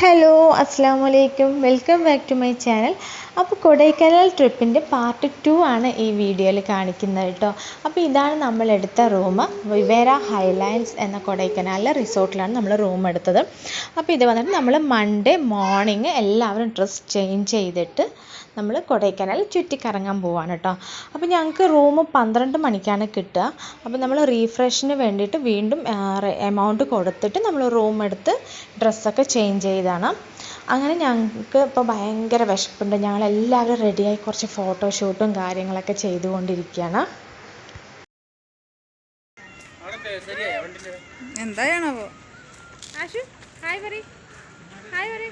Hello അസ്സാം വലൈക്കും welcome back to my channel അപ്പോൾ കൊടൈക്കനാൽ ട്രിപ്പിന്റെ പാർട്ട് ടു ആണ് ഈ വീഡിയോയിൽ കാണിക്കുന്നത് കേട്ടോ. അപ്പോൾ ഇതാണ് നമ്മൾ എടുത്ത റൂം. വിവേര ഹൈലൈൻസ് എന്ന കൊടൈക്കനാലിലെ റിസോർട്ടിലാണ് നമ്മൾ റൂം എടുത്തത്. അപ്പോൾ ഇത് വന്നിട്ട് നമ്മൾ മൺഡേ മോർണിംഗ് എല്ലാവരും ഡ്രസ്സ് ചേഞ്ച് ചെയ്തിട്ട് നമ്മൾ കൊടൈക്കനാൽ ചുറ്റിക്കറങ്ങാൻ പോവാണ് കേട്ടോ. അപ്പോൾ ഞങ്ങൾക്ക് റൂം പന്ത്രണ്ട് മണിക്കാണ് കിട്ടുക. അപ്പോൾ നമ്മൾ റീഫ്രഷിന് വേണ്ടിയിട്ട് വീണ്ടും എമൗണ്ട് കൊടുത്തിട്ട് നമ്മൾ റൂം എടുത്ത് ഡ്രസ്സൊക്കെ ചേഞ്ച് ചെയ്താണ് അങ്ങനെ ഞങ്ങൾക്ക് ഇപ്പോൾ ഭയങ്കര വിശപ്പുണ്ട്. ഞങ്ങളെല്ലാവരും റെഡിയായി കുറച്ച് ഫോട്ടോഷൂട്ടും കാര്യങ്ങളൊക്കെ ചെയ്തുകൊണ്ടിരിക്കുകയാണ്. എന്തായാണാവോ ആശു ഹായ് പറ ഹായ് പറ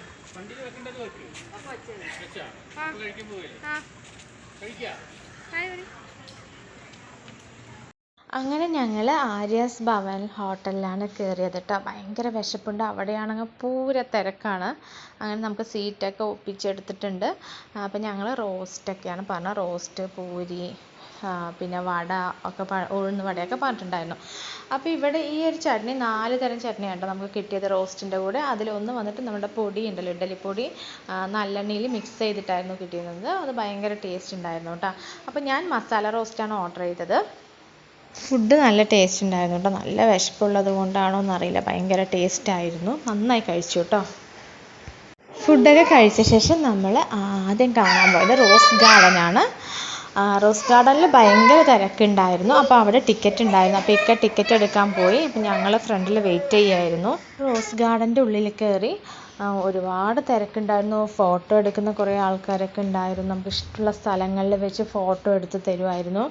ആ. ഹായ് പറ അങ്ങനെ ഞങ്ങൾ ആര്യാസ് ഭവൻ ഹോട്ടലിലാണ് കയറിയത് കേട്ടോ ഭയങ്കര വിശപ്പുണ്ട്. അവിടെയാണെങ്കിൽ പൂര തിരക്കാണ്. അങ്ങനെ നമുക്ക് സീറ്റൊക്കെ ഒപ്പിച്ചെടുത്തിട്ടുണ്ട്. അപ്പോൾ ഞങ്ങൾ റോസ്റ്റൊക്കെയാണ് പറഞ്ഞത് റോസ്റ്റ് പൂരി പിന്നെ വട ഒക്കെ ഉഴുന്ന് വടയൊക്കെ പറഞ്ഞിട്ടുണ്ടായിരുന്നു. അപ്പോൾ ഇവിടെ ഈ ഒരു ചട്നി നാല് തരം ചട്നിയാണ് നമുക്ക് കിട്ടിയത് റോസ്റ്റിന്റെ കൂടെ. അതിലൊന്ന് വന്നിട്ട് നമ്മുടെ പൊടി ഉണ്ടല്ലോ ഇഡലിപ്പൊടി നല്ലെണ്ണയിൽ മിക്സ് ചെയ്തിട്ടായിരുന്നു കിട്ടിയിരുന്നത്. അത് ഭയങ്കര ടേസ്റ്റ് ഉണ്ടായിരുന്നു കേട്ടോ അപ്പോൾ ഞാൻ മസാല റോസ്റ്റാണ് ഓർഡർ ചെയ്തത്. ഫുഡ് നല്ല ടേസ്റ്റ് ഉണ്ടായിരുന്നു കേട്ടോ നല്ല വിശപ്പുള്ളത് കൊണ്ടാണോ എന്നറിയില്ല. ഭയങ്കര ടേസ്റ്റ് ആയിരുന്നു. നന്നായി കഴിച്ചു കേട്ടോ ഫുഡൊക്കെ കഴിച്ച ശേഷം നമ്മൾ ആദ്യം കാണാൻ പോയത് റോസ് ഗാർഡൻ ആണ്. റോസ് ഗാർഡനിൽ ഭയങ്കര തിരക്കുണ്ടായിരുന്നു. അപ്പോൾ അവിടെ ടിക്കറ്റ് ഉണ്ടായിരുന്നു. അപ്പോൾ ഇക്ക ടിക്കറ്റ് എടുക്കാൻ പോയി. അപ്പോൾ ഞങ്ങൾ ഫ്രണ്ടിൽ വെയിറ്റ് ചെയ്യായിരുന്നു. റോസ് ഗാർഡന്റെ ഉള്ളിൽ കയറി ഒരുപാട് തിരക്കുണ്ടായിരുന്നു. ഫോട്ടോ എടുക്കുന്ന കുറേ ആൾക്കാരൊക്കെ ഉണ്ടായിരുന്നു. നമുക്ക് ഇഷ്ടമുള്ള സ്ഥലങ്ങളിൽ വെച്ച് ഫോട്ടോ എടുത്ത് തരുമായിരുന്നു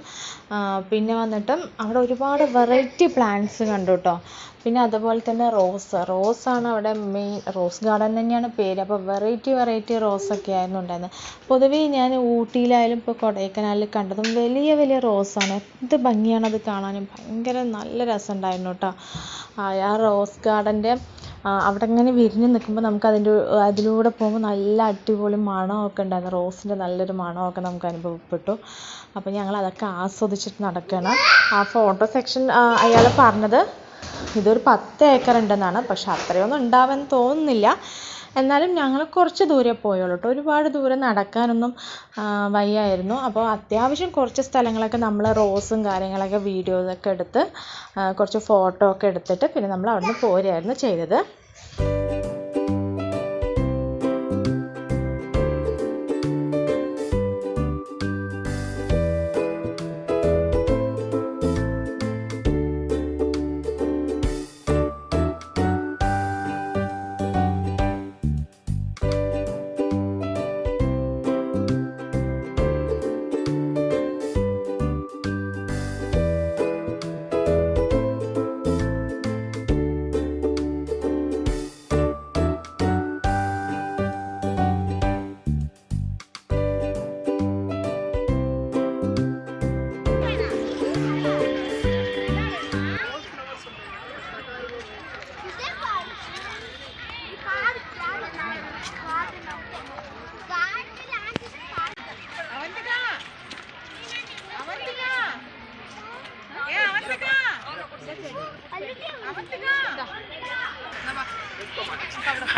പിന്നെ വന്നിട്ട് അവിടെ ഒരുപാട് വെറൈറ്റി പ്ലാന്റ്സ് കണ്ടു കേട്ടോ പിന്നെ അതുപോലെ തന്നെ റോസ്. റോസാണ് അവിടെ മെയിൻ റോസ് ഗാർഡൻ തന്നെയാണ് പേര്. അപ്പോൾ വെറൈറ്റി വെറൈറ്റി റോസൊക്കെ ആയിരുന്നു ഉണ്ടായിരുന്നത്. പൊതുവേ ഞാൻ ഊട്ടിയിലായാലും ഇപ്പോൾ കൊടൈക്കനാലിൽ കണ്ടതും വലിയ വലിയ റോസാണ്. എന്ത് അത് കാണാനും. ഭയങ്കര നല്ല രസമുണ്ടായിരുന്നു കേട്ടോ ആ റോസ് ഗാർഡന്റെ അവിടെ ഇങ്ങനെ വിരിഞ്ഞ് നിൽക്കുമ്പോൾ നമുക്ക് അതിന്റെ അതിലൂടെ പോകുമ്പോൾ നല്ല അടിപൊളി മണമൊക്കെ ഉണ്ടായിരുന്നു. റോസിന്റെ നല്ലൊരു മണമൊക്കെ നമുക്ക് അനുഭവപ്പെട്ടു. അപ്പോൾ ഞങ്ങൾ അതൊക്കെ ആസ്വദിച്ചിട്ട് നടക്കുകയാണ് ആ ഫോട്ടോ സെക്ഷൻ അയാൾ പറഞ്ഞത് ഇതൊരു പത്ത് ഏക്കർ ഉണ്ടെന്നാണ് പക്ഷെ അത്രയൊന്നും ഉണ്ടാവാൻ തോന്നുന്നില്ല. എന്നാലും ഞങ്ങൾ കുറച്ച് ദൂരെ പോയുള്ളൂ കേട്ടോ ഒരുപാട് ദൂരം നടക്കാനൊന്നും വയ്യായിരുന്നു. അപ്പോൾ അത്യാവശ്യം കുറച്ച് സ്ഥലങ്ങളൊക്കെ നമ്മൾ റോസും കാര്യങ്ങളൊക്കെ വീഡിയോസൊക്കെ എടുത്ത് കുറച്ച് ഫോട്ടോ ഒക്കെ എടുത്തിട്ട് പിന്നെ നമ്മൾ അവിടുന്ന് പോരുകയായിരുന്നു ചെയ്തത്.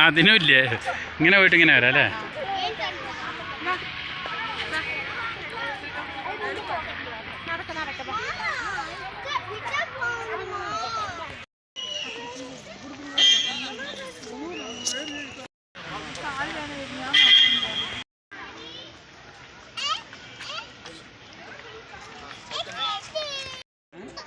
അതിനും ഇല്ലേ? ഇങ്ങനെ പോയിട്ട് ഇങ്ങനെ വരാം അല്ലേ?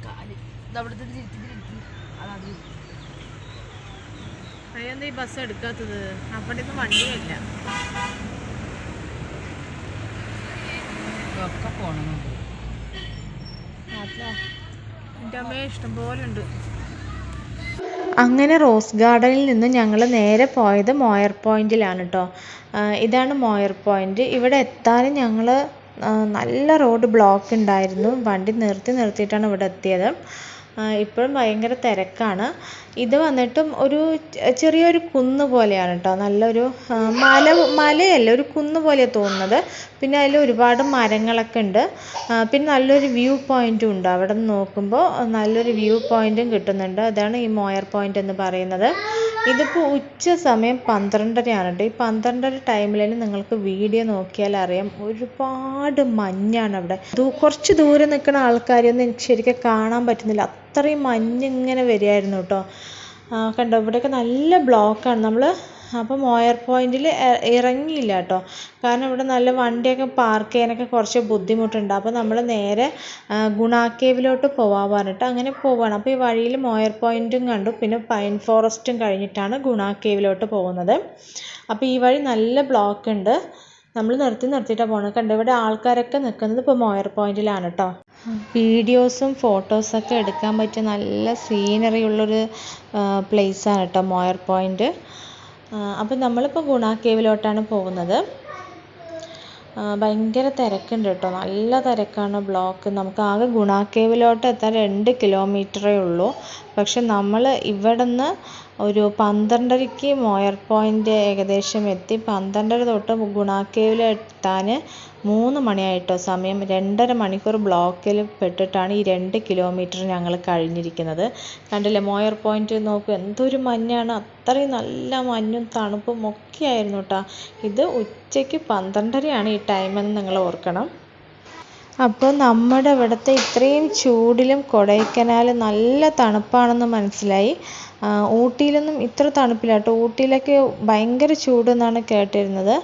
കാൽ ഇത് അവിടുത്തെ തിരിച്ചിട്ടിരിക്കും അതാണ് എന്താ ഈ ബസ് എടുക്കാത്തത്? അവിടെ ഒന്നും വണ്ടിയില്ല ഒക്കെ പോകണമെന്നുണ്ട് അങ്ങനെ റോസ് ഗാർഡനിൽ നിന്ന് ഞങ്ങൾ നേരെ പോയത് മോയർ പോയിന്റിലാണ് കേട്ടോ ഇതാണ് മോയർ പോയിന്റ്. ഇവിടെ എത്താനും ഞങ്ങൾ നല്ല റോഡ് ബ്ലോക്ക് ഉണ്ടായിരുന്നു. വണ്ടി നിർത്തി നിർത്തിയിട്ടാണ് ഇവിടെ എത്തിയത്. ഇപ്പോഴും ഭയങ്കര തിരക്കാണ്. ഇത് വന്നിട്ടും ഒരു ചെറിയൊരു കുന്ന് പോലെയാണ് കേട്ടോ നല്ലൊരു മല മലയല്ല ഒരു കുന്ന് പോലെ തോന്നുന്നത്. പിന്നെ അതിൽ ഒരുപാട് മരങ്ങളൊക്കെ ഉണ്ട്. പിന്നെ നല്ലൊരു വ്യൂ പോയിന്റും ഉണ്ട്. അവിടെ നിന്ന് നോക്കുമ്പോൾ നല്ലൊരു വ്യൂ പോയിന്റും കിട്ടുന്നുണ്ട്. അതാണ് ഈ മോയർ പോയിന്റ് എന്ന് പറയുന്നത്. ഇതിപ്പോൾ ഉച്ച സമയം പന്ത്രണ്ടരയാണ് കേട്ടോ ഈ പന്ത്രണ്ടര ടൈമിൽ നിങ്ങൾക്ക് വീഡിയോ നോക്കിയാൽ അറിയാം. ഒരുപാട് മഞ്ഞാണ് അവിടെ. കുറച്ച് ദൂരെ നിൽക്കുന്ന ആൾക്കാരെയൊന്നും എനിക്ക് ശരിക്കും കാണാൻ പറ്റുന്നില്ല. അത്രയും മഞ്ഞ് ഇങ്ങനെ വരികയായിരുന്നു കേട്ടോ. കണ്ടോ ഇവിടെയൊക്കെ നല്ല ബ്ലോക്കാണ്. നമ്മൾ അപ്പോൾ മോയർ പോയിന്റിൽ ഇറങ്ങിയില്ല കേട്ടോ. കാരണം ഇവിടെ നല്ല വണ്ടിയൊക്കെ പാർക്ക് ചെയ്യാനൊക്കെ കുറച്ച് ബുദ്ധിമുട്ടുണ്ട്. അപ്പോൾ നമ്മൾ നേരെ ഗുണാക്കേവിലോട്ട് ഗുണ കേവിലോട്ട് പോവാൻ പറഞ്ഞിട്ട് അങ്ങനെ പോവാണ്. അപ്പോൾ ഈ വഴിയിൽ മോയർ പോയിന്റും കണ്ടു. പിന്നെ പൈൻ ഫോറസ്റ്റും കഴിഞ്ഞിട്ടാണ് ഗുണ കേവിലോട്ട് പോകുന്നത്. അപ്പോൾ ഈ വഴി നല്ല ബ്ലോക്ക് ഉണ്ട് നമ്മൾ നിർത്തി നിർത്തിയിട്ടാണ് പോകുന്നത് കണ്ടോ ഇവിടെ ആൾക്കാരൊക്കെ നിൽക്കുന്നത് ഇപ്പോൾ മോയർ പോയിന്റിലാണ് കേട്ടോ വീഡിയോസും ഫോട്ടോസൊക്കെ എടുക്കാൻ പറ്റിയ നല്ല സീനറി ഉള്ളൊരു പ്ലേസാണ് കേട്ടോ മോയർ പോയിന്റ് അപ്പം നമ്മളിപ്പോൾ ഗുണ കേവിലോട്ടാണ് പോകുന്നത്. ഭയങ്കര തിരക്കുണ്ട് കേട്ടോ. നല്ല തിരക്കാണ് ബ്ലോക്ക്. നമുക്ക് ആകെ ഗുണ കേവിലോട്ട് എത്താൻ രണ്ട് കിലോമീറ്ററേ ഉള്ളൂ. പക്ഷെ നമ്മൾ ഇവിടെ നിന്ന് ഒരു പന്ത്രണ്ടരയ്ക്ക് മോയർ പോയിന്റ് ഏകദേശം എത്തി. പന്ത്രണ്ടര തൊട്ട് ഗുണ കേവിൽ എത്താൻ മൂന്ന് മണിയായിട്ടോ സമയം രണ്ടര മണിക്കൂർ ബ്ലോക്കിൽ പെട്ടിട്ടാണ് ഈ രണ്ട് കിലോമീറ്റർ ഞങ്ങൾ കഴിഞ്ഞിരിക്കുന്നത്. കണ്ടില്ലേ മോയർ പോയിന്റ് നോക്കൂ എന്തൊരു മഞ്ഞാണ്. അത്രയും നല്ല മഞ്ഞും തണുപ്പും ഒക്കെ ആയിരുന്നു കേട്ടോ ഇത് ഉച്ചയ്ക്ക് പന്ത്രണ്ടരയാണ് ഈ ടൈമെന്ന് നിങ്ങൾ ഓർക്കണം. അപ്പോൾ നമ്മുടെ ഇവിടുത്തെ ഇത്രയും ചൂടിലും കൊടൈക്കനാൽ നല്ല തണുപ്പാണെന്ന് മനസ്സിലായി. ഊട്ടിയിലൊന്നും ഇത്ര തണുപ്പില്ല കേട്ടോ ഊട്ടിയിലൊക്കെ ഭയങ്കര ചൂടെന്നാണ് കേട്ടിരുന്നത്.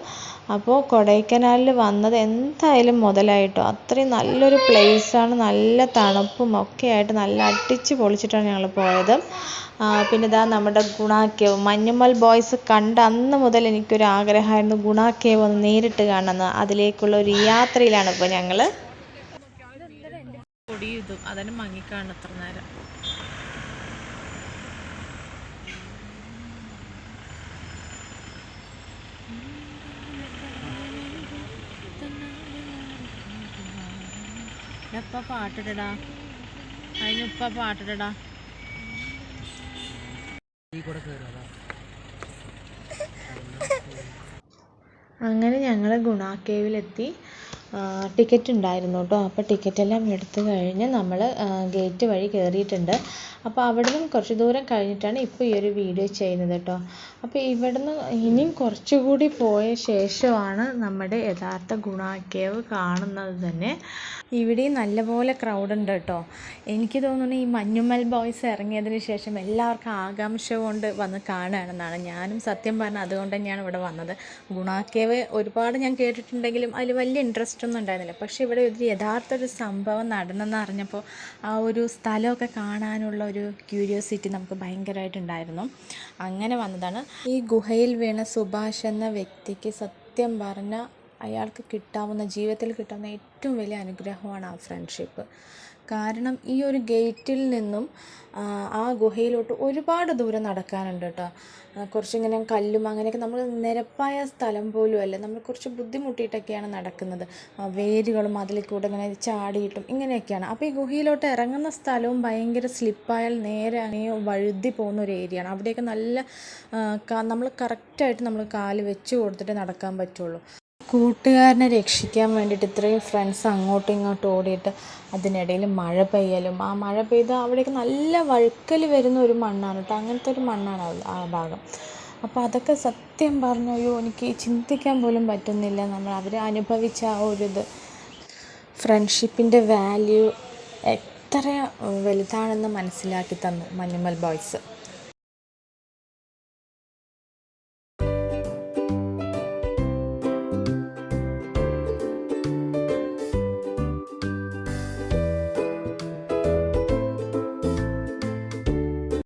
അപ്പോൾ കൊടൈക്കനാലിൽ വന്നത് എന്തായാലും മുതലായിട്ടോ. അത്രയും നല്ലൊരു പ്ലേസ് ആണ്. നല്ല തണുപ്പും ഒക്കെ ആയിട്ട് നല്ല അടിച്ച് പൊളിച്ചിട്ടാണ് ഞങ്ങൾ പോയത്. ആ, പിന്നെ ഇതാ നമ്മുടെ ഗുണ കേവ് മഞ്ഞുമ്മൽ ബോയ്സ് കണ്ട അന്ന് മുതൽ എനിക്കൊരു ആഗ്രഹമായിരുന്നു ഗുണ കേവ് ഒന്ന് നേരിട്ട് കാണണമെന്ന് അതിലേക്കുള്ള ഒരു യാത്രയിലാണ് ഇപ്പോൾ ഞങ്ങൾ മങ്ങിക്കാണ് നേരം. എപ്പ പാട്ടിടടാ. അതിനിപ്പ പാട്ടിടടാ. അങ്ങനെ ഞങ്ങൾ ഗുണ കേവിലെത്തി ടിക്കറ്റ് ഉണ്ടായിരുന്നു കേട്ടോ അപ്പോൾ ടിക്കറ്റ് എല്ലാം എടുത്തു കഴിഞ്ഞ് നമ്മൾ ഗേറ്റ് വഴി കയറിയിട്ടുണ്ട് അപ്പോൾ അവിടെ നിന്നും കുറച്ച് ദൂരം കഴിഞ്ഞിട്ടാണ് ഇപ്പോൾ ഈ ഒരു വീഡിയോ ചെയ്യുന്നത് കേട്ടോ അപ്പോൾ ഇവിടുന്ന് ഇനിയും കുറച്ചുകൂടി പോയ ശേഷമാണ് നമ്മുടെ യഥാർത്ഥ ഗുണ കാണുന്നത് തന്നെ. ഇവിടെയും നല്ലപോലെ ക്രൗഡ് ഉണ്ട് കേട്ടോ എനിക്ക് തോന്നുന്നു ഈ മഞ്ഞുമൽ ബോയ്സ് ഇറങ്ങിയതിന് ശേഷം എല്ലാവർക്കും ആകാംക്ഷ കൊണ്ട് വന്ന് കാണുകയാണെന്നാണ് ഞാനും സത്യം പറഞ്ഞാൽ അതുകൊണ്ട് തന്നെയാണ് ഇവിടെ വന്നത്. ഗുണ ഒരുപാട് ഞാൻ കേട്ടിട്ടുണ്ടെങ്കിലും അതിൽ വലിയ ഇൻട്രസ്റ്റ് ഒന്നും ഉണ്ടായിരുന്നില്ല. പക്ഷേ ഇവിടെ ഒരു യഥാർത്ഥ ഒരു സംഭവം നടന്നെന്ന് അറിഞ്ഞപ്പോൾ ആ ഒരു സ്ഥലമൊക്കെ കാണാനുള്ള ഒരു ക്യൂരിയോസിറ്റി നമുക്ക് ഭയങ്കരമായിട്ടുണ്ടായിരുന്നു അങ്ങനെ വന്നതാണ്. ഈ ഗുഹയിൽ വീണ സുഭാഷ് എന്ന വ്യക്തിക്ക് സത്യം പറഞ്ഞ അയാൾക്ക് കിട്ടാവുന്ന ജീവിതത്തിൽ കിട്ടാവുന്ന ഏറ്റവും വലിയ അനുഗ്രഹമാണ് ആ ഫ്രണ്ട്ഷിപ്പ് കാരണം ഈ ഒരു ഗേറ്റിൽ നിന്നും ആ, ഗുഹയിലോട്ട് ഒരുപാട് ദൂരം നടക്കാനുണ്ട് കേട്ടോ. കുറച്ചിങ്ങനെ കല്ലും അങ്ങനെയൊക്കെ നമ്മൾ നിരപ്പായ സ്ഥലം പോലും അല്ല. നമ്മൾ കുറച്ച് ബുദ്ധിമുട്ടിയിട്ടൊക്കെയാണ് നടക്കുന്നത്. വേരുകളും അതിൽ കൂടെ ഇങ്ങനെ ചാടിയിട്ടും ഇങ്ങനെയൊക്കെയാണ്. അപ്പോൾ ഈ ഗുഹയിലോട്ട് ഇറങ്ങുന്ന സ്ഥലവും ഭയങ്കര സ്ലിപ്പായാൽ നേരെ അങ്ങനെ വഴുതി പോകുന്ന ഒരു ഏരിയയാണ്. അവിടെയൊക്കെ നല്ല നമ്മൾ കറക്റ്റായിട്ട് നമ്മൾ കാൽ വെച്ച് കൊടുത്തിട്ട് നടക്കാൻ പറ്റുള്ളൂ. കൂട്ടുകാരനെ രക്ഷിക്കാൻ വേണ്ടിയിട്ട് ഇത്രയും ഫ്രണ്ട്സ് അങ്ങോട്ടും ഇങ്ങോട്ടും ഓടിയിട്ട് അതിനിടയിൽ മഴ പെയ്യലും. ആ മഴ പെയ്ത് അവിടെയൊക്കെ നല്ല വഴുക്കൽ വരുന്ന ഒരു മണ്ണാണ് കേട്ടോ അങ്ങനത്തെ ഒരു മണ്ണാണ് ആ ഭാഗം. അപ്പോൾ അതൊക്കെ സത്യം പറഞ്ഞു അയ്യോ എനിക്ക് ചിന്തിക്കാൻ പോലും പറ്റുന്നില്ല. നമ്മൾ അവർ അനുഭവിച്ച ആ ഒരു ഇത്. ഫ്രണ്ട്ഷിപ്പിന്റെ വാല്യൂ എത്ര വലുതാണെന്ന് മനസ്സിലാക്കി തന്നു മഞ്ഞുമൽ ബോയ്സ്